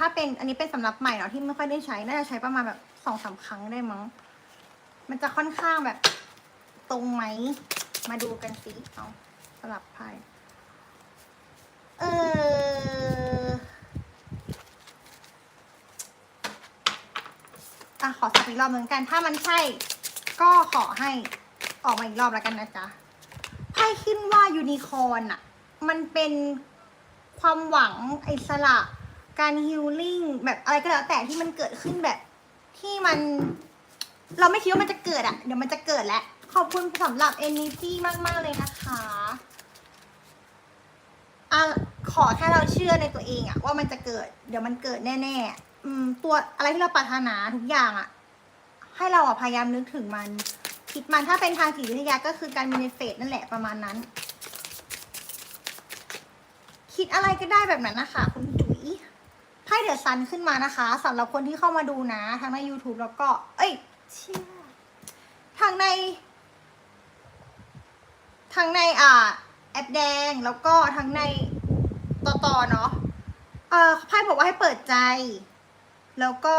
ถ้าเป็นอันนี้เป็นสำหรับใหม่เนาะที่ไม่ค่อยได้ใช้ น่าจะใช้ประมาณแบบสองสามครั้งได้มั้ง มันจะค่อนข้างแบบตรงไหม มาดูกันสิเอาสลับไพ่เอออะขอสับอีกรอบเหมือนกัน ถ้ามันใช่ ก็ขอให้ออกมาอีกรอบแล้วกันนะจ๊ะไพ่ขึ้นว่ายูนิคอร์นอะมันเป็นความหวังอิสระ การฮิลลิ่งแบบอะไรก็แล้วแต่ที่มันเกิดขึ้นแบบ ที่มัน เราไม่คิดว่ามันจะเกิดอะเดี๋ยวมันจะเกิดแหละ ขอบคุณสำหรับ energy มาก ๆ เลยนะคะอะขอแค่เราเชื่อในตัวเองอะว่ามันจะเกิด เดี๋ยวมันเกิดแน่ๆอืม ตัวอะไรที่เราปรารถนาทุกอย่างอะให้เราอะพยายามนึกถึงมัน คิดมันถ้าเป็นทางจิตวิทยาก็คือการมินิเฟตนั่นแหละประมาณนั้น คิดอะไรก็ได้แบบนั้นนะคะคุณ ไพ่เดือดซันขึ้นมานะคะสำหรับคนที่เข้ามาดูนะ ทั้งใน YouTube แล้วก็ เอ้ยเชี่ยทางในทางในอ่าแอปแดงแล้วก็ทางในต่อต่อเนาะเออไพ่บอกว่าให้เปิดใจ แล้วก็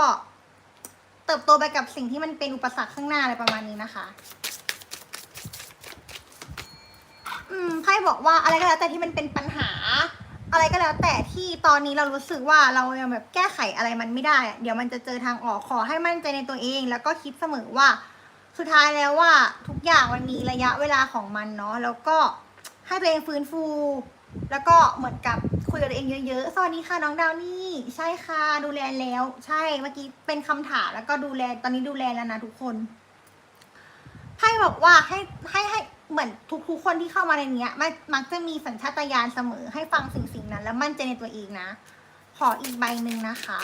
เติบโตไปกับสิ่งที่มันเป็นอุปสรรคข้างหน้าอะไรประมาณนี้นะคะ อืมไพ่บอกว่าอะไรก็แล้วแต่ที่มันเป็นปัญหา อะไรก็แล้วแต่ที่ตอนนี้เรารู้สึกว่าเรายังแบบแก้ไขอะไรมันไม่ได้อะเดี๋ยวมันจะเจอทางออกขอให้มั่นใจในตัวเอง แล้วก็คิดเสมอว่า สุดท้ายแล้วว่าทุกอย่างมันมีระยะเวลาของมันเนาะแล้วก็ให้ตัวเองฟื้นฟู แล้วก็เหมือนกับคุยกับตัวเองเยอะๆสวัสดีค่ะน้องดาวนี่ใช่ค่ะดูแลแล้ว ใช่เมื่อกี้เป็นคำถามแล้วก็ดูแลตอนนี้ดูแลแล้วนะทุกคนไพ่บอกว่าให้ให้ให้ เหมือนทุกๆคนที่เข้ามาในเนี้ยมันมักจะมีสัญชาตญาณเสมอให้ฟังสิ่งสิ่งนั้น แล้วมั่นใจในตัวเองนะ ขออีกใบหนึ่งนะคะ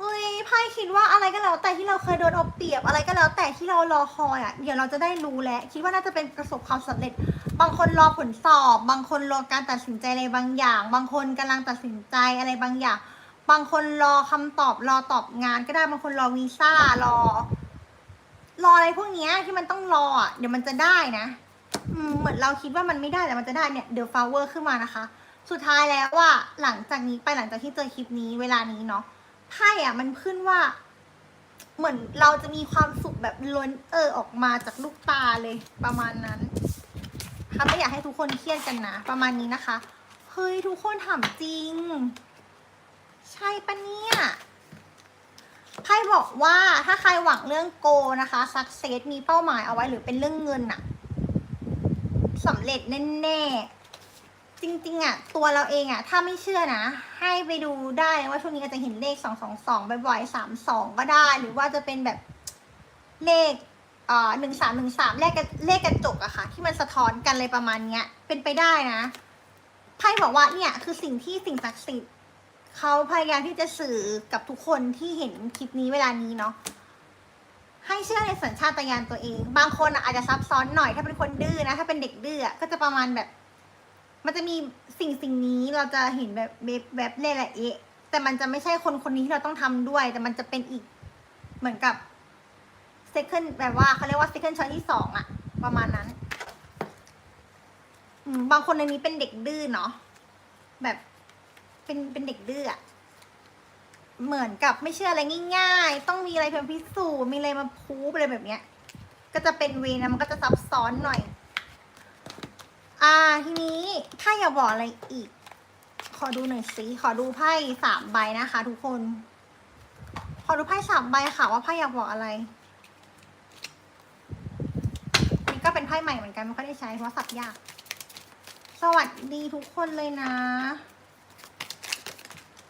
อุ้ยไพ่คิดว่าอะไรก็แล้วแต่ที่เราเคยโดนเอาเปรียบอะไรก็แล้วแต่ที่เรารอคอยอะเดี๋ยวเราจะได้รู้แล้วคิดว่าน่าจะเป็นประสบความสำเร็จ บางคนรอผลสอบ บางคนรอการตัดสินใจอะไรบางอย่าง บางคนกำลังตัดสินใจอะไรบางอย่าง บางคนรอคำตอบรอตอบงานก็ได้บางคนรอวีซ่ารอ รออะไรพวกเนี้ยที่มันต้องรออะเดี๋ยวมันจะได้นะอืมเหมือนเราคิดว่ามันไม่ได้แต่มันจะได้เนี่ยเด e f ฟ o เวอร์ขึ้นมานะคะ สุดท้ายแล้วว่าหลังจากนี้ไปหลังจากที่เจอคลิปนี้เวลานี้เนาะไพ่อะมันขึ้นว่า เหมือนเราจะมีความสุขแบบล้นเออออกมาจากลูกตาเลยประมาณนั้นค่ะไม่อยากให้ทุกคนเครียดกันนะประมาณนี้นะคะเฮ้ยทุกคนถามจริง ใช่ปะเนี่ย ไพ่บอกว่าถ้าใครหวังเรื่องโกนะคะสักเซสมีเป้าหมายเอาไว้หรือเป็นเรื่องเงินอะสำเร็จแน่ๆจริงๆอะตัวเราเองอะถ้าไม่เชื่อนะ ให้ไปดูได้ว่าช่วงนี้อาจจะเห็นเลขสองสองสองบ่อยๆสามสองก็ได้ หรือว่าจะเป็นแบบเลขเอ่อหนึ่งสามหนึ่งสามเลขกระเลขกระจกอะค่ะ ที่มันสะท้อนกันอะไรประมาณเนี้ย เป็นไปได้นะไพ่บอกว่าเนี่ยคือสิ่งที่สิ่งศักดิ์สิทธิ์ เขาพยายามที่จะสื่อกับทุกคนที่เห็นคลิปนี้เวลานี้เนาะให้เชื่อในสัญชาตญาณตัวเอง บางคนอาจจะซับซ้อนหน่อย ถ้าเป็นคนดื้อนะ ถ้าเป็นเด็กดื้อก็จะประมาณแบบ มันจะมีสิ่งสิ่งนี้เราจะเห็นแบบแบบแบบเล่ละเอะแต่มันจะไม่ใช่คนคนนี้ที่เราต้องทำด้วย แต่มันจะเป็นอีกเหมือนกับ second แบบว่าเขาเรียกว่า second choice ที่สองอะประมาณนั้นบางคนในนี้เป็นเด็กดื้อเนาะแบบ เป็นเป็นเด็กดื้ออะเหมือนกับไม่เชื่ออะไรง่าย ๆ ต้องมีอะไรเพิ่มพิสูจน์มีอะไรมาพูบอะไรแบบเนี้ย ก็จะเป็นเวนะมันก็จะซับซ้อนหน่อย อ่าทีนี้ถ้าอยากบอกอะไรอีก ขอดูหน่อยสิขอดูไพ่สามใบนะคะ ทุกคน ขอดูไพ่สามใบค่ะ ว่าไพ่อยากบอกอะไรนี่ก็เป็นไพ่ใหม่เหมือนกันไม่ค่อยได้ใช้เพราะสับยาก สวัสดีทุกคนเลยนะ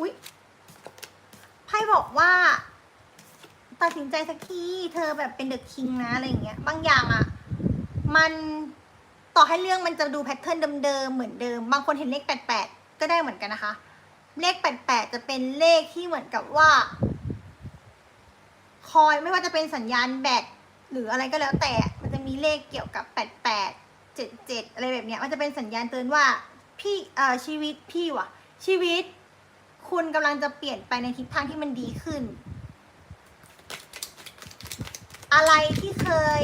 อุ๊ยไพ่บอกว่าตัดสินใจสักทีเธอแบบเป็นเดอะคิงนะอะไรอย่างเงี้ย บางอย่างอะ่ะ มันต่อให้เรื่องมันจะดูแพทเทิร์นเดิมๆเหมือนเดิม บางคนเห็นเลขแปดแปดก็ได้เหมือนกันนะคะ เลขแปดแปดจะเป็นเลขที่เหมือนกับว่า คอยไม่ว่าจะเป็นสัญญาณแบตหรืออะไรก็แล้วแต่ มันจะมีเลขเกี่ยวกับแปดแปดเจ็ดเจ็ดอะไรแบบเนี้ย มันจะเป็นสัญญาณเตือนว่าพี่เอ่อชีวิตพี่ว่ะ ชีวิต คุณกำลังจะเปลี่ยนไปในทิศทางที่มันดีขึ้น อะไรที่เคย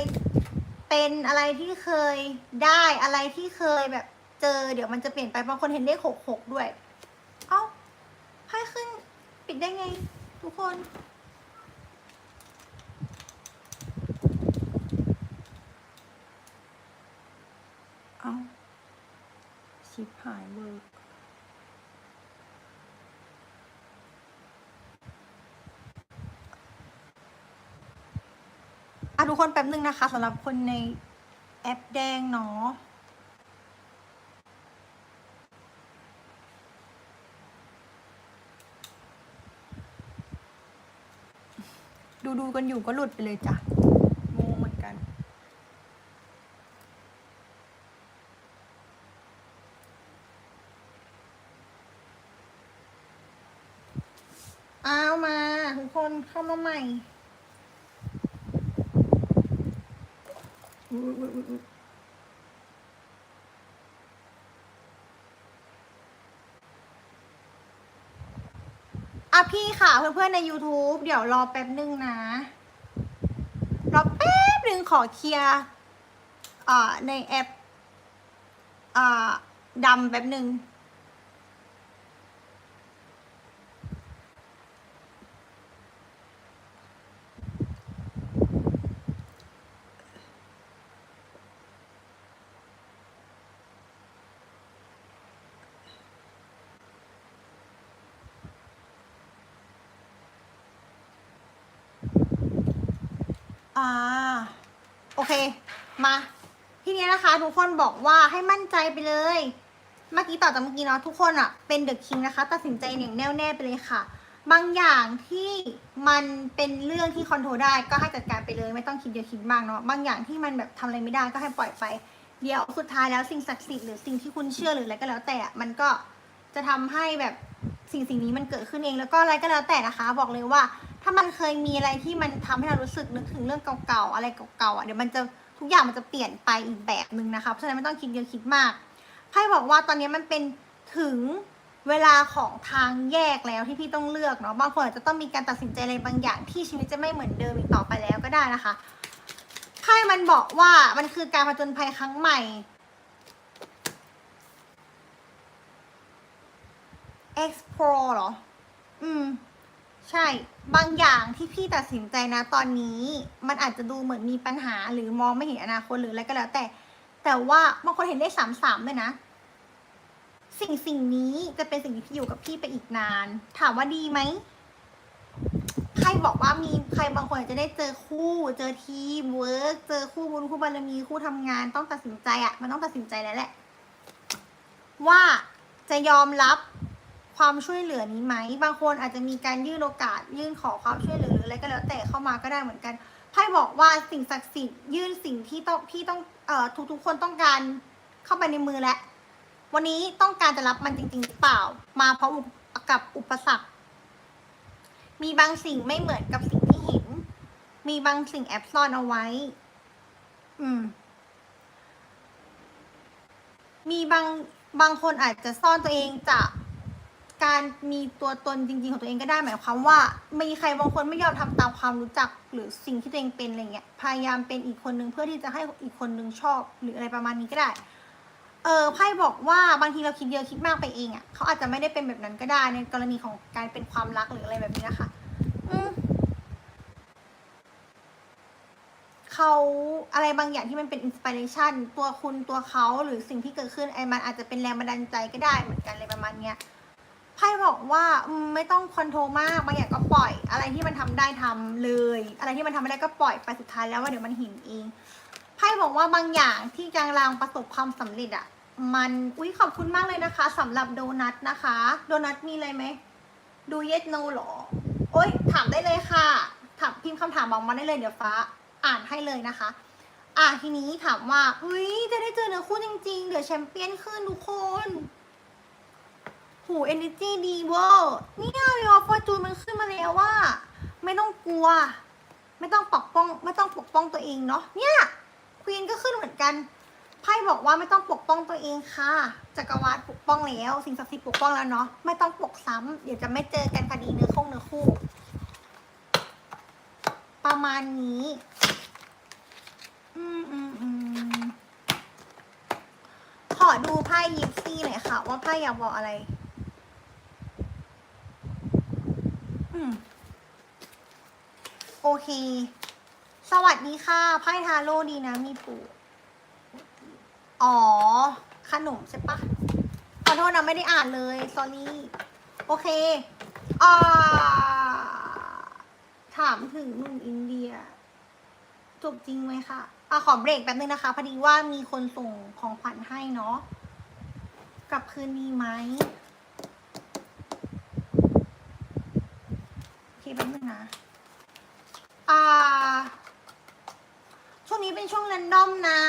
เป็นอะไรที่เคยได้อะไรที่เคยแบบเจอ เดี๋ยวมันจะเปลี่ยนไปบางคนเห็นเลขหกหกด้วย เอ้าพายขึ้นปิดได้ไง ทุกคน เอาชิปหายเบอร์ ทุกคนแป๊บนึงนะคะสำหรับคนในแอปแดงเนาะดูดูกันอยู่ก็หลุดไปเลยจ้ะงงเหมือนกัน เอามา ทุกคนเข้ามาใหม่อุ๊ยอุ๊ยอุ๊ยอุ๊ย อะพี่ค่ะเพื่อนๆใน YouTube เดี๋ยวรอแป๊บนึงนะ รอแป๊บนึงขอเคลียร์อ่าในแอปอ่าดำแป๊บนึง อ่า โอเค มา ทีนี้นะคะ ทุกคนบอกว่าให้มั่นใจไปเลย เมื่อกี้ต่อจากเมื่อกี้เนาะทุกคนอะเป็นเดอะคิงนะคะ ตัดสินใจอย่างแน่วแน่ไปเลยค่ะ บางอย่างที่มันเป็นเรื่องที่คอนโทรลได้ก็ให้จัดการไปเลย ไม่ต้องคิดเยอะคิดมากเนาะ บางอย่างที่มันแบบทำอะไรไม่ได้ก็ให้ปล่อยไป เดี๋ยวสุดท้ายแล้วสิ่งศักดิ์สิทธิ์หรือสิ่งที่คุณเชื่อหรืออะไรก็แล้วแต่มันก็จะทำให้แบบสิ่งสิ่งนี้มันเกิดขึ้นเองแล้วก็อะไรก็แล้วแต่นะคะ บอกเลยว่า ถ้ามันเคยมีอะไรที่มันทำให้เรารู้สึกนึกถึงเรื่องเก่าๆอะไรเก่าๆอะเดี๋ยวมันจะทุกอย่างมันจะเปลี่ยนไปอีกแบบหนึ่งนะคะเพราะฉะนั้นไม่ต้องคิดเยอะคิดมากไพ่บอกว่าตอนนี้มันเป็นถึงเวลาของทางแยกแล้วที่พี่ต้องเลือกเนาะบางคนอาจจะต้องมีการตัดสินใจอะไรบางอย่างที่ชีวิตจะไม่เหมือนเดิมอีกต่อไปแล้วก็ได้นะคะไพ่มันบอกว่ามันคือการผจญภัยครั้งใหม่ explore เหรอ อืม ใช่ บางอย่างที่พี่ตัดสินใจนะตอนนี้มันอาจจะดูเหมือนมีปัญหาหรือมองไม่เห็นอนาคตหรืออะไรก็แล้ว แต่ แต่ว่าบางคนเห็นได้สามสามเลยนะ สิ่งสิ่งนี้จะเป็นสิ่งที่พี่อยู่กับพี่ไปอีกนาน ถามว่าดีไหมใครบอกว่ามีใครบางคนอาจจะได้เจอคู่ เจอทีมเวิร์กเจอคู่บุญคู่บารมีคู่ทำงานต้องตัดสินใจอะมันต้องตัดสินใจแล้วแหละ ว่าจะยอมรับ ความช่วยเหลือนี้ไหม บางคนอาจจะมีการยื่นโอกาส ยื่นขอความช่วยเหลือหรืออะไรก็แล้วแต่เข้ามาก็ได้เหมือนกันไพ่บอกว่าสิ่งศักดิ์สิทธิ์ยื่นสิ่งที่ต้องพี่ต้องเอ่อทุกๆคนต้องการเข้าไปในมือแล้ววันนี้ต้องการจะรับมันจริงๆหรือเปล่า มาเพราะอุกับอุปสรรค มีบางสิ่งไม่เหมือนกับสิ่งที่เห็น มีบางสิ่งแอบซ่อนเอาไว้ อืม มีบางบางคนอาจจะซ่อนตัวเองจาก การมีตัวตนจริงๆของตัวเองก็ได้หมายความว่ามีใครบางคนไม่ยอมทำตามความรู้จักหรือสิ่งที่ตัวเองเป็นอะไรเงี้ยพยายามเป็นอีกคนนึงเพื่อที่จะให้อีกคนนึงชอบหรืออะไรประมาณนี้ก็ได้เออไพ่บอกว่าบางทีเราคิดเยอะคิดมากไปเองอะ่ะเขาอาจจะไม่ได้เป็นแบบนั้นก็ได้ในกรณีของการเป็นความรักหรืออะไรแบบนี้นะคะเขาอะไรบางอย่างที่มันเป็นอินสปิเรชันตัวคุณตัวเขาหรือสิ่งที่เกิดขึ้นไอ้มันอาจจะเป็นแรงบันดาลใจก็ได้เหมือนกันอะไรประมาณเนี้ย ไพ่บอกว่าไม่ต้องคอนโทรลมากบางอย่างก็ปล่อย อะไรที่มันทำได้ทำเลย อะไรที่มันทำไม่ได้ก็ปล่อยไปสุดท้ายแล้วว่าเดี๋ยวมันห็นเองไพ่บอกว่าบางอย่างที่กำลังประสบความสำเร็จอะมันอุ้ยขอบคุณมากเลยนะคะสำหรับโดนัทนะคะ โดนัทมีอะไรไหมดูเย s โนหรอโอ๊ยถามได้เลยค่ะถามพิมพ์คำถามบอกมาได้เลยเดี๋ยวฟ้าอ่านให้เลยนะคะ อะทีนี้ถามว่าอุ้ยจะได้เจอเนื้อคู่จริง ๆ เดี๋ยวแชมเปี้ยนขึ้นทุกคน หู energy ดีเวอร์เนี่ยยอฟอร์จูนมันขึ้นมาแล้วว่า ไม่ต้องกลัว ไม่ต้องปกป้อง ไม่ต้องปกป้องตัวเองเนาะเนี่ยควีนก็ขึ้นเหมือนกันไพ่บอกว่าไม่ต้องปกป้องตัวเองค่ะจักรวาลปกป้องแล้ว สิ่งศักดิ์สิทธิ์ปกป้องแล้วเนาะไม่ต้องปกซ้ำเดี๋ยวจะไม่เจอกันคดีเนื้อคงเนื้อคู่ ประมาณนี้ อืมอืมอืมขอดูไพ่ยิปซี่หน่อยค่ะ ว่าไพ่อยากบอกอะไร อืม โอเค สวัสดีค่ะไพ่ทาโร่ดีนะ มีปู่อ๋อ ขนมใช่ปะขอโทษนะ ไม่ได้อ่านเลย s อรี่โอเคอ่าถามถึงหนุ่มอินเดีย จบจริงไหมคะอะขอเบรกแป๊บนึงนะคะ พอดีว่ามีคนส่งของขวัญให้เนาะกลับคืนดีไหมโอเคแป๊บนึงนะอ่า ช่วงนี้เป็นช่วงแรนดอมนะ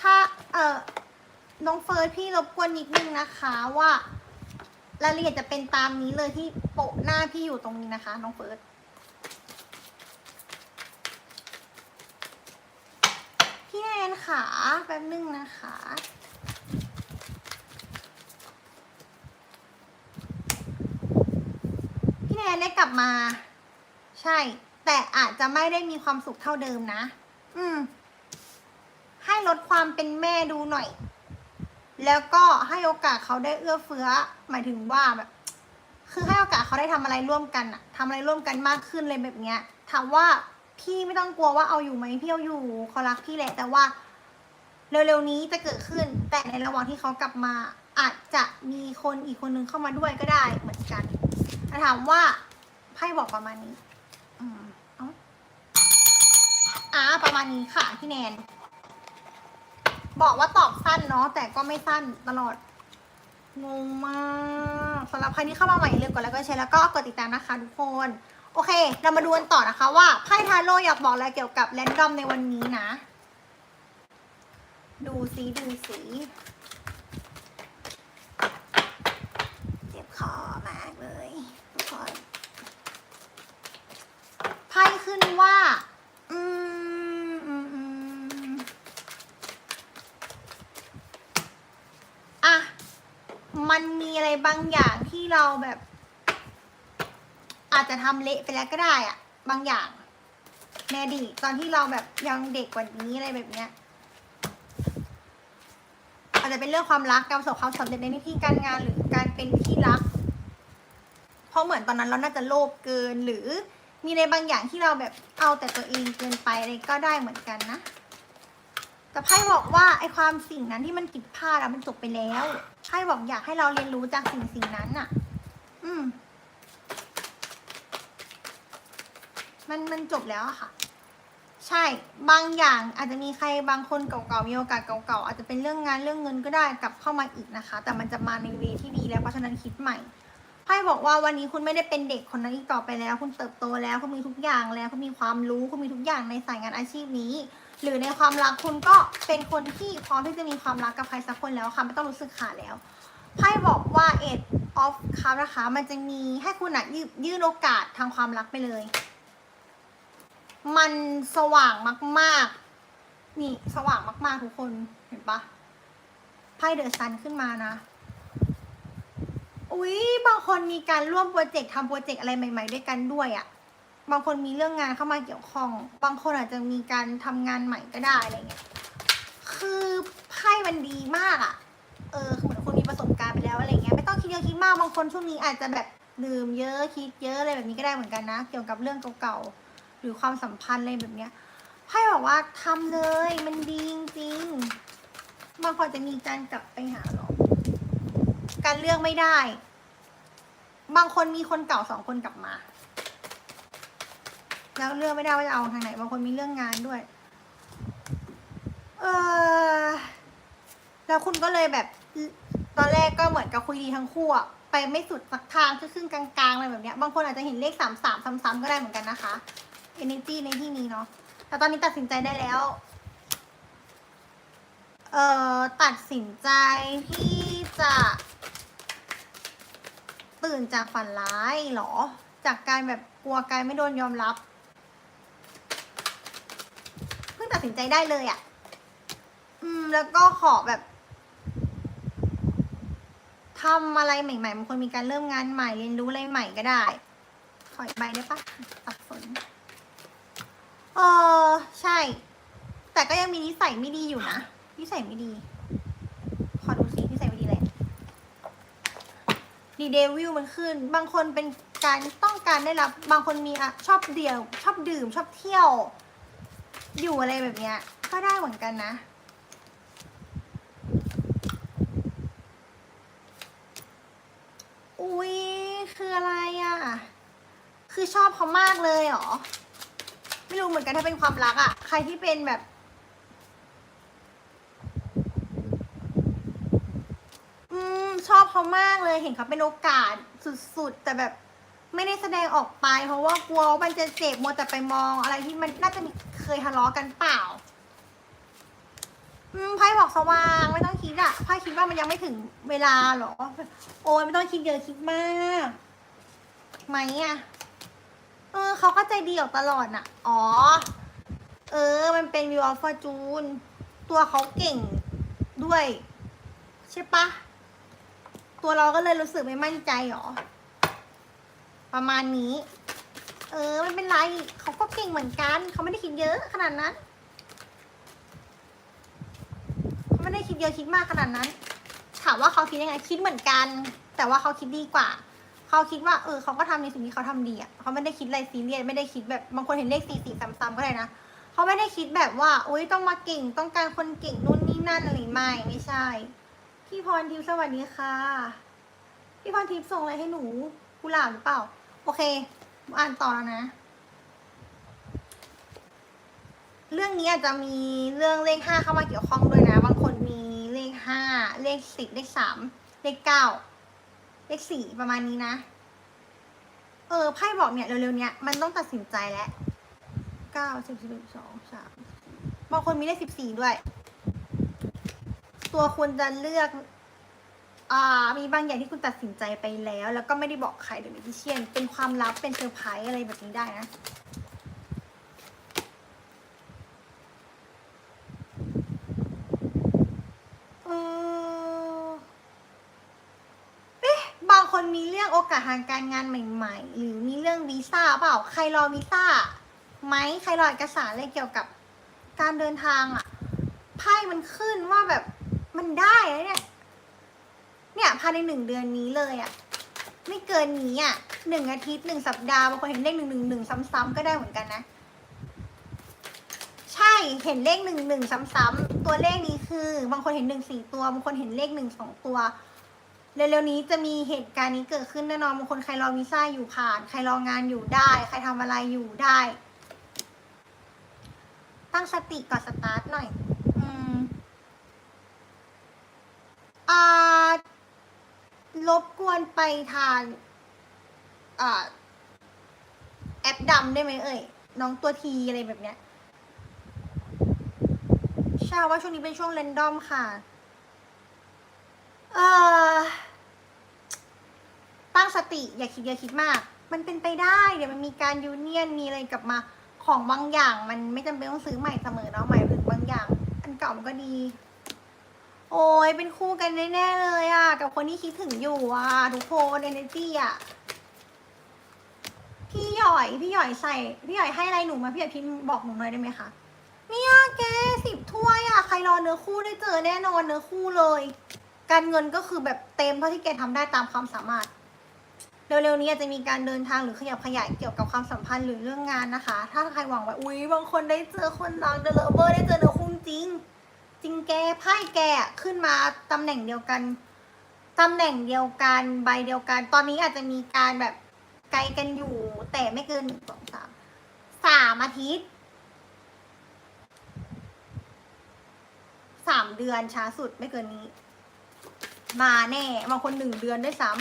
ถ้าเออน้องเฟิร์สพี่รบกวนนิดนึงนะคะว่ารายละเอียดจะเป็นตามนี้เลยที่โปะหน้าพี่อยู่ตรงนี้นะคะ น้องเฟิร์สพี่แนนขาแป๊บนึงนะคะ แนนได้กลับมา ใช่ แต่อาจจะไม่ได้มีความสุขเท่าเดิมนะ อืม ให้ลดความเป็นแม่ดูหน่อย แล้วก็ให้โอกาสเขาได้เอื้อเฟื้อ หมายถึงว่าแบบคือให้โอกาสเขาได้ทำอะไรร่วมกันอะทำอะไรร่วมกันมากขึ้นเลยแบบเนี้ยถามว่าพี่ไม่ต้องกลัวว่าเอาอยู่ไหมพี่เอาอยู่เขารักพี่แหละ แต่ว่าเร็วๆนี้จะเกิดขึ้น แต่ในระหว่างที่เขากลับมา อาจจะมีคนอีกคนนึงเข้ามาด้วยก็ได้เหมือนกัน แต่ถามว่าไพ่บอกประมาณนี้ อืมอ่าประมาณนี้ค่ะพี่แนน บอกว่าตอบสั้นเนาะแต่ก็ไม่สั้นตลอดงงมากสำหรับใครที่เข้ามาใหม่อย่าลืมกดไลค์กดแชร์แล้วก็กดติดตามนะคะทุกคน โอเค เรามาดูกันต่อนะคะว่าไพ่ทาโร่อยากบอกอะไรเกี่ยวกับแรนดอมในวันนี้นะ ดูสีดูสีเจ็บคอมากเลยทุกคนไพ่ ขึ้นว่า อืมอืมอืมอะ มันมีอะไรบางอย่างที่เราแบบ อาจจะทำเละไปแล้วก็ได้อะบางอย่างในอดีตตอนที่เราแบบยังเด็กกว่านี้อะไรแบบเนี้ยอาจจะเป็นเรื่องความรักการประสบความสำเร็จในหน้าที่การงานหรือการเป็นที่รัก เพราะเหมือนตอนนั้นเราน่าจะโลภเกินหรือ มีในบางอย่างที่เราแบบเอาแต่ตัวเองเกินไปอะไรก็ได้เหมือนกันนะ แต่ไพ่บอกว่าไอ้ความสิ่งนั้นที่มันผิดพลาดอะมันจบไปแล้วไพ่บอกอยากให้เราเรียนรู้จากสิ่งสิ่งนั้นอะอืม มันมันจบแล้วอะค่ะ ใช่ บางอย่างอาจจะมีใครบางคนเก่าๆมีโอกาสเก่าๆอาจจะเป็นเรื่องงานเรื่องเงินก็ได้กลับเข้ามาอีกนะคะ แต่มันจะมาในเวที่ดีแล้วเพราะฉะนั้นคิดใหม่ ไพ่บอกว่าวันนี้คุณไม่ได้เป็นเด็กคนนั้นอีกต่อไปแล้ว คุณเติบโตแล้วคุณมีทุกอย่างแล้วคุณมีความรู้คุณมีทุกอย่างในสายงานอาชีพนี้ หรือในความรักคุณก็เป็นคนที่พร้อมที่จะมีความรักกับใครสักคนแล้วค่ะไม่ต้องรู้สึกขาดแล้วไพ่บอกว่า eight of cup นะคะ มันจะมีให้คุณอะยืยื่นโอกาสทางความรักไปเลย มันสว่างมาก ๆ นี่สว่างมาก ๆ ทุกคนเห็นปะไพ่เดอะซันขึ้นมานะ อุ๊ย บางคนมีการร่วมโปรเจกต์ทำโปรเจกต์อะไรใหม่ ๆ ด้วยกันด้วยอะ่ะ บางคนมีเรื่องงานเข้ามาเกี่ยวข้อง บางคนอาจจะมีการทำงานใหม่ก็ได้อะไรเงี้ย คือไพ่มันดีมากอะ่ะ เออเหมือนคนมีประสบการณ์ไปแล้วอะไรเงี้ย ไม่ต้องคิดเยอะคิดมาก บางคนช่วงนี้อาจจะแบบดื่มเยอะคิดเยอะอะไรแบบนี้ก็ได้เหมือนกันนะ เกี่ยวกับเรื่องเก่าๆ หรือความสัมพันธ์อะไรแบบเนี้ยไพ่บอกว่าทำเลยมันดีจริงๆบางคนจะมีการกลับไปหาหรอ การเลือกไม่ได้ บางคนมีคนเก่าสองคนกลับมา แล้วเลือกไม่ได้ว่าจะเอาทางไหน บางคนมีเรื่องงานด้วย เออแล้วคุณก็เลยแบบ ตอนแรกก็เหมือนกับคุยดีทั้งคู่อะไปไม่สุดสักทางคือครึ่งกลางๆอะไรแบบเนี้ย บางคนอาจจะเห็นเลขสามสามซ้ำๆก็ได้เหมือนกันนะคะ energy ในที่นี้เนาะ แต่ตอนนี้ตัดสินใจได้แล้ว เอ่อ ตัดสินใจที่จะ ตื่นจากฝันร้ายเหรอ จากการแบบกลัวการไม่โดนยอมรับ เพิ่งตัดสินใจได้เลยอะ่ะ อืม แล้วก็ขอแบบทำอะไรใหม่ๆบางคนมีการเริ่มงานใหม่เรียนรู้อะไรใหม่ก็ได้ ขออีกใบได้ปะสับสนเออใช่ แต่ก็ยังมีนิสัยไม่ดีอยู่นะ นิสัยไม่ดี ขอ ดีเดวิลมันขึ้น บางคนเป็นการต้องการได้รับบางคนมีอะชอบเดี่ยว ชอบดื่ม ชอบเที่ยว อยู่อะไรแบบเนี้ย ก็ได้เหมือนกันนะ อุ๊ยคืออะไรอะคือชอบเขามากเลยเหรอ ไม่รู้เหมือนกันถ้าเป็นความรักอะใครที่เป็นแบบ มชอบเขามากเลยเห็นเขาเป็นโอกาสสุดๆ แต่แบบไม่ได้แสดงออกไป เพราะว่ากลัวว่ามันจะเจ็บมัวแต่ไปมองอะไรที่มันน่าจะมีเคยทะเลาะกันเปล่า อืมไพ่บอกสว่างไม่ต้องคิดอะไพ่คิดว่ามันยังไม่ถึงเวลาหรอ โอ้ยไม่ต้องคิดเยอะคิดมากไหมอะเออเขาก็ใจดีออกตลอดน่ะ อ๋อ เออ มันเป็นวิวออฟฟอร์จูน ตัวเขาเก่งด้วย ใช่ปะ ตัวเราก็เลยรู้สึกไม่มั่นใจหรอ ประมาณนี้ เออไม่เป็นไรเขาก็เก่งเหมือนกัน เขาไม่ได้คิดเยอะขนาดนั้นเขาไม่ได้คิดเยอะคิดมากขนาดนั้น ถามว่าเขาคิดยังไงคิดเหมือนกัน แต่ว่าเขาคิดดีกว่า เขาคิดว่า เออเขาก็ทำในสิ่งที่เขาทำดีอะเขาไม่ได้คิดอะไรซีเรียสไม่ได้คิดแบบบางคนเห็นเลขสี่สี่ซ้ำๆก็เลยนะเขาไม่ได้คิดแบบว่าอุ้ยต้องมาเก่งต้องการคนเก่งนู่นนี่นั่นอะไรไม่ไม่ใช่ พี่พรทิพย์สวัสดีค่ะ พี่พรทิพย์ส่งอะไรให้หนูกุหลาบหรือเปล่า โอเคอ่านต่อแล้วนะ เรื่องนี้อาจจะมีเรื่องเลขห้าเข้ามาเกี่ยวข้องด้วยนะ บางคนมีเลขห้าเลขสิบเลขสามเลขเก้าเลขสี่ประมาณนี้นะ เออไพ่บอกเนี่ย เร็วๆเนี้ยมันต้องตัดสินใจแล้วเก้าสิบสิบสองสามบางคนมีเลขสิบสี่ด้วย ตัวคุณจะเลือกอ่ามีบางอย่างที่คุณตัดสินใจไปแล้ว แล้วก็ไม่ได้บอกใครเดี๋ยวมิเชียนเป็นความลับเป็นเซอร์ไพรส์อะไรแบบนี้ได้นะเออเอ๊ะบางคนมีเรื่องโอกาสทางการงานใหม่ ๆ หรือมีเรื่องวีซ่าเปล่า ใครรอวีซ่าไหมใครรอเอกสารอะไรเกี่ยวกับการเดินทางอะไพ่มันขึ้นว่าแบบ มันได้นะเนี่ย เนี่ยภายในหนึ่งเดือนนี้เลยอะไม่เกินนี้อะหนึ่งอาทิตย์หนึ่งสัปดาห์บางคนเห็นเลขหนึ่งหนึ่งหนึ่งซ้ำๆก็ได้เหมือนกันนะ ใช่เห็นเลขหนึ่งหนึ่งซ้ำๆตัวเลขนี้คือ บางคนเห็นหนึ่งสี่ตัวบางคนเห็นเลขหนึ่งสองตัวเร็วๆนี้จะมีเหตุการณ์นี้เกิดขึ้นแน่นอนบางคนใครรอวีซ่าอยู่ผ่าน ใครรองานอยู่ได้ ใครทำอะไรอยู่ได้ ตั้งสติก่อนสตาร์ทหน่อย อืม อ่ารบกวนไปทานอ่าแอปดำได้ไหมเอ่ย น้องตัวทีอะไรแบบเนี้ยใช่ว่าช่วงนี้เป็นช่วงเรนดอมค่ะ เออตั้งสติอย่าคิดอย่าคิดมาก มันเป็นไปได้เดี๋ยวมันมีการยูเนียนมีอะไรกลับมาของบางอย่าง มันไม่จำเป็นต้องซื้อใหม่เสมอเนาะใหมายถึงบางอย่าง อันเก่ามันก็ดี โอ้ยเป็นคู่กันแน่ๆเลยอะกับคนที่คิดถึงอยู่อะทุกคนเอเนจีอะพี่หย่อย พี่หย่อยใส่ พี่หย่อยให้อะไรหนูมาพี่หย่อยพิมพ์บอกหนูหน่อยได้ไหมคะเนี่ยแกสิบถ้วยอะใครรอเนื้อคู่ได้เจอแน่นอนเนื้อคู่เลย การเงินก็คือแบบเต็มเท่าที่แกทำได้ตามความสามารถเร็วๆนี้อาจจะมีการเดินทางหรือขยับขยายเกี่ยวกับความสัมพันธ์หรือเรื่องงานนะคะ ถ้าใครหวังว่าอุ๊ยบางคนได้เจอคนรักเดลเวอร์ได้เจอเนื้อคู่จริง จริงแกไพ่แกขึ้นมาตำแหน่งเดียวกันตำแหน่งเดียวกันใบเดียวกัน ตอนนี้อาจจะมีการแบบไกลกันอยู่ แต่ไม่เกินหนึ่งสองสามสามอาทิตย์สามเดือนช้าสุดไม่เกินนี้ มาแน่บางคนหนึ่งเดือนด้วยซ้ำ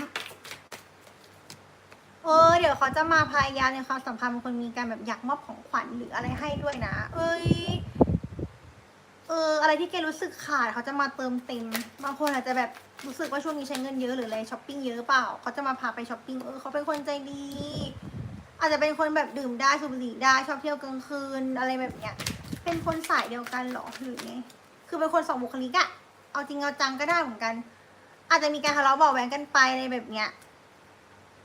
เออ เดี๋ยวเขาจะมาพยายามในความสัมพันธ์บางคนมีการแบบอยากมอบของขวัญหรืออะไรให้ด้วยนะ เอ้ย เอออะไรที่แกรู้สึกขาดเขาจะมาเติมเต็ม บางคนอาจจะแบบรู้สึกว่าช่วงนี้ใช้เงินเยอะหรืออะไรช้อปปิ้งเยอะเปล่าเขาจะมาพาไปช้อปปิ้งเออเขาเป็นคนใจดี อาจจะเป็นคนแบบดื่มได้สูบบุหรี่ได้ชอบเที่ยวกลางคืนอะไรแบบเนี้ยเป็นคนสายเดียวกันหรอหรือไงคือเป็นคนสองบุคลิกอะเอาจริงเอาจังก็ได้เหมือนกัน อาจจะมีการทะเลาะเบาะแว้งกันไปอะไรแบบเนี้ย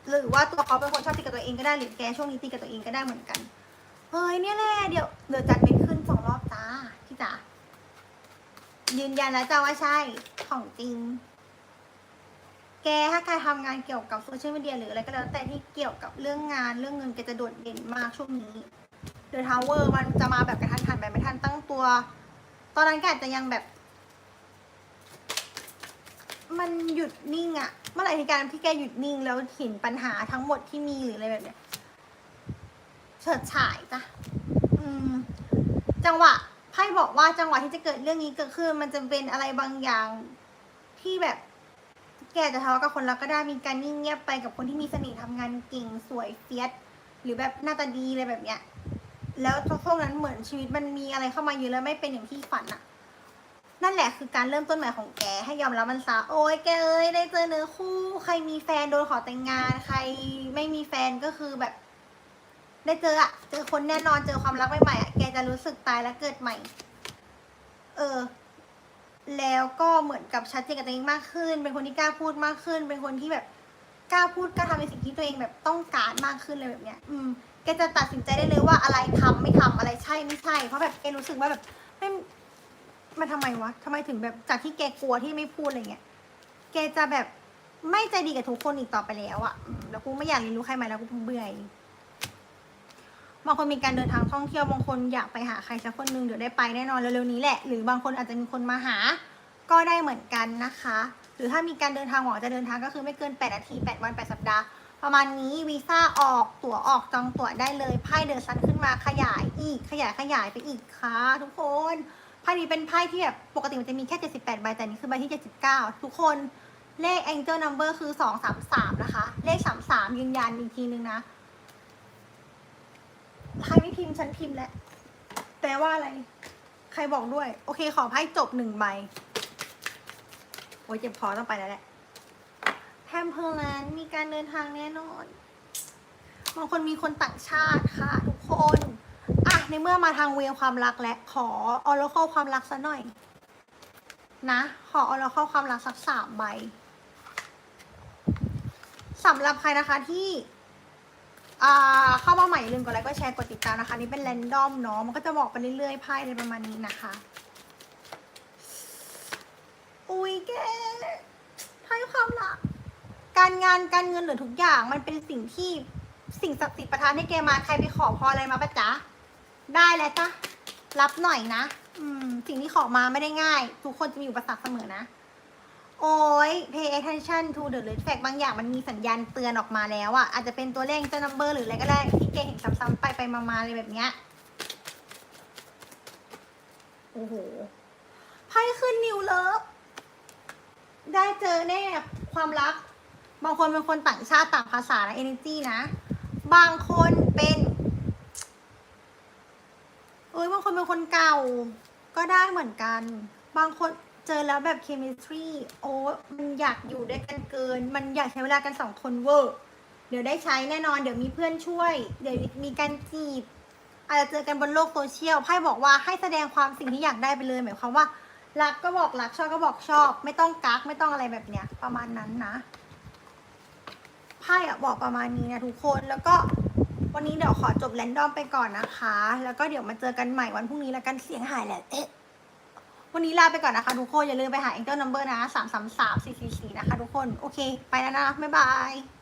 หรือว่าตัวเขาเป็นคนชอบตีกับตัวเองก็ได้หรือแกช่วงนี้ตีกับตัวเองก็ได้เหมือนกันเฮ้ยเนี่ยแหละเดี๋ยวเดี๋ยวจัดเป็นขึ้นสองรอบจ้าพี่จ๋า ยืนยันแล้วจ้าว่าใช่ของจริง แกถ้าใครทำงานเกี่ยวกับโซเชียลมีเดียหรืออะไรก็แล้วแต่ที่เกี่ยวกับเรื่องงานเรื่องเงินแกจะโดดเด่นมากช่วงนี้เดอะทาวเวอร์มันจะมาแบบกระทันหันแบบไม่ทันตั้งตัว ตอนนั้นแกอาจจะยังแบบ มันหยุดนิ่งอะเมื่อไหร่ที่การที่แกหยุดนิ่งแล้วเห็นปัญหาทั้งหมดที่มีหรืออะไรแบบเนี้ยเฉิดฉายจ้ะอืม จังหวะ ไพ่บอกว่าจังหวะที่จะเกิดเรื่องนี้เกิดขึ้นมันจะเป็นอะไรบางอย่างที่แบบแกจะทะเลาะกับคนรักก็ได้มีการนิ่งเงียบไปกับคนที่มีเสน่ห์ทำงานเก่งสวยเฟียสหรือแบบหน้าตาดีอะไรแบบเนี้ย แล้วช่วงนั้นเหมือนชีวิตมันมีอะไรเข้ามาเยอะแล้วไม่เป็นอย่างที่ฝันอะนั่นแหละคือการเริ่มต้นใหม่ของแกให้ยอมรับมันซะโอ้ยแกเอ้ยได้เจอเนื้อคู่ ใครมีแฟนโดนขอแต่งงาน ใครไม่มีแฟนก็คือแบบ ได้เจออะเจอคนแน่นอนเจอความรักใหม่ๆอะแกจะรู้สึกตายแล้วเกิดใหม่ เออ แล้วก็เหมือนกับชัดเจนกับตัวเองมากขึ้น เป็นคนที่กล้าพูดมากขึ้น เป็นคนที่แบบกล้าพูดกล้าทำในสิ่งที่ตัวเองแบบต้องการมากขึ้นเลยแบบเนี้ย อืมแกจะตัดสินใจได้เลยว่าอะไรทำไม่ทำอะไรใช่ไม่ใช่ เพราะแบบแกรู้สึกว่าแบบไม่มันทำไมวะทำไมถึงแบบจากที่แกกลัวที่ไม่พูดอะไรเงี้ย แกจะแบบไม่ใจดีกับทุกคนอีกต่อไปแล้วอะแล้วกูไม่อยากเรียนรู้ใครใหม่แล้วกูเบื่อ บางคนมีการเดินทางท่องเที่ยวบางคนอยากไปหาใครสักคนหนึ่งเดี๋ยวได้ไปแน่นอนเร็วๆนี้แหละ หรือบางคนอาจจะมีคนมาหา ก็ได้เหมือนกันนะคะ หรือถ้ามีการเดินทางหวังจะเดินทางก็คือไม่เกิน8นาที8วัน8สัปดาห์ ประมาณนี้วีซ่าออกตั๋วออกจองตั๋วได้เลยไพ่เดินซันขึ้นมาขยายอีกขยายขยายไปอีกค่ะทุกคนไพ่นี้เป็นไพ่ที่แบบปกติมันจะมีแค่78ใบแต่นี่คือใบที่ 79 ทุกคนเลข Angel Number คือ 233 นะคะ เลข 33 ยืนยันอีกทีนึงนะ ใครไม่พิมพ์ฉันพิมพ์แหละแปลว่าอะไร ใครบอกด้วย โอเค ขอไพ่จบหนึ่งใบ โอ้ยเจ็บคอต้องไปแล้วแหละแฮมเพอร์แลนด์มีการเดินทางแน่นอนบางคนมีคนต่างชาติค่ะ ทุกคนอะในเมื่อมาทางเวลความรักและขอออร์คความรักซะหน่อย นะ ขอออร์คความรักสักสามใบสำหรับใครนะคะที่ เข้ามาใหม่ลืมกดไลค์กดแชร์กดติดตามนะคะ นี่เป็นแรนดอมเนาะมันก็จะบอกไปเรื่อยๆไพ่อะไรประมาณนี้นะคะ อุ้ยแกไพ่ความรักการงานการเงินหรือทุกอย่างมันเป็นสิ่งที่สิ่งศักดิ์สิทธิ์ประทานให้แกมาใครไปขอพรอะไรมาปะจ๊ะได้แล้วจ้ะรับหน่อยนะ อืม สิ่งที่ขอมาไม่ได้ง่าย ทุกคนจะมีอุปสรรคเสมอนะ โอ้ย pay attention to the red flag บางอย่างมันมีสัญญาณเตือนออกมาแล้วอะอาจจะเป็นตัวเลขจะ number หรืออะไรก็ได้ ที่เกเห็นซ้ำๆไปไปมาๆอะไรแบบเนี้ย โอ้โห ไพ่ขึ้นนิวเลิฟได้เจอแน่ความรัก บางคนเป็นคนต่างชาติต่างภาษาและ energy นะ บางคนเป็นเอ้ยบางคนเป็นคนเก่า ก็ได้เหมือนกัน บางคน เจอแล้วแบบ chemistry โอ้มันอยากอยู่ด้วยกันเกิน มันอยากใช้เวลากันสองคนเวอร์เดี๋ยวได้ใช้แน่นอน เดี๋ยวมีเพื่อนช่วย เดี๋ยวมีการจีบอาจจะเจอกันบนโลกโซเชียลไพ่บอกว่าให้แสดงความสิ่งที่อยากได้ไปเลยหมายความว่ารักก็บอกรักชอบก็บอกชอบ ไม่ต้องกักไม่ต้องอะไรแบบเนี้ย ประมาณนั้นนะไพ่อะบอกประมาณนี้นะทุกคนแล้วก็วันนี้เดี๋ยวขอจบแรนดอมไปก่อนนะคะ แล้วก็เดี๋ยวมาเจอกันใหม่วันพรุ่งนี้แล้วกันเสียงหายแหละเอ๊ะ วันนี้ลาไปก่อนนะคะทุกคน อย่าลืมไปหา Angel Number นะ 3 3 3 4 4 4 นะคะทุกคน โอเค ไปแล้วนะ บ๊ายบาย